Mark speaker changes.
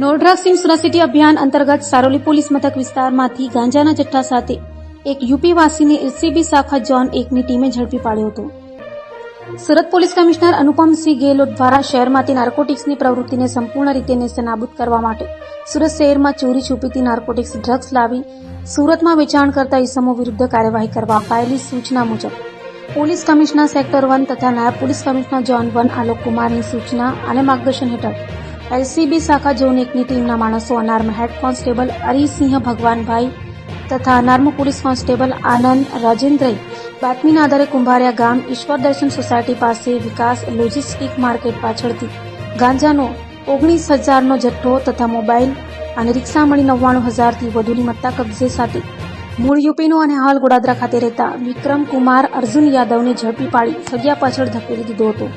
Speaker 1: No drugs in city અભિયાન અંતર્ગત Saroli police મથક વિસ્તારમાંથી ગાંજાના જથ્થા સાથે એક યુપી વાસીને એલસીબી શાખા જોન એકની ટીમે ઝડપી પાડ્યો હતો. સુરત પોલીસ કમિશનર અનુપમસિંહ ગેહલોત દ્વારા શહેરમાંથી નાર્કોટિક્સની પ્રવૃત્તિને સંપૂર્ણ રીતે નેસ્તનાબૂદ કરવા માટે સુરત શહેરમાં ચોરી છુપીથી નાર્કોટિક્સ ડ્રગ્સ લાવી સુરતમાં વેચાણ કરતા ઇસમો વિરુદ્ધ કાર્યવાહી કરવા અપાયેલી સૂચના મુજબ, પોલીસ કમિશનર સેક્ટર વન તથા નાયબ police commissioner zone one Alok કુમારની સૂચના અને માર્ગદર્શન હેઠળ એલસીબી શાખા ઝોન એકની ટીમના માણસો, unarmed head constable Harisinh Bhagwanbhai તથા અનાર્મ પોલીસ કોન્સ્ટેબલ આનંદ રાજેન્દ્રએ બાતમીના આધારે કુંભારિયા ગામ ઈશ્વર દર્શન સોસાયટી પાસે વિકાસ લોજિસ્ટિક માર્કેટ પાછળથી ગાંજાનો ઓગણીસ હજારનો જથ્થો તથા મોબાઈલ અને રિક્ષા મળી નવ્વાણું હજારથી વધુની મત્તા કબજે સાથે મૂળ યુપીનો અને હાલ ગોડાદરા ખાતે રહેતા વિક્રમ કુમાર અર્જુન યાદવને ઝડપી પાડી સગ્યા પાછળ ધકેલી દીધો હતો.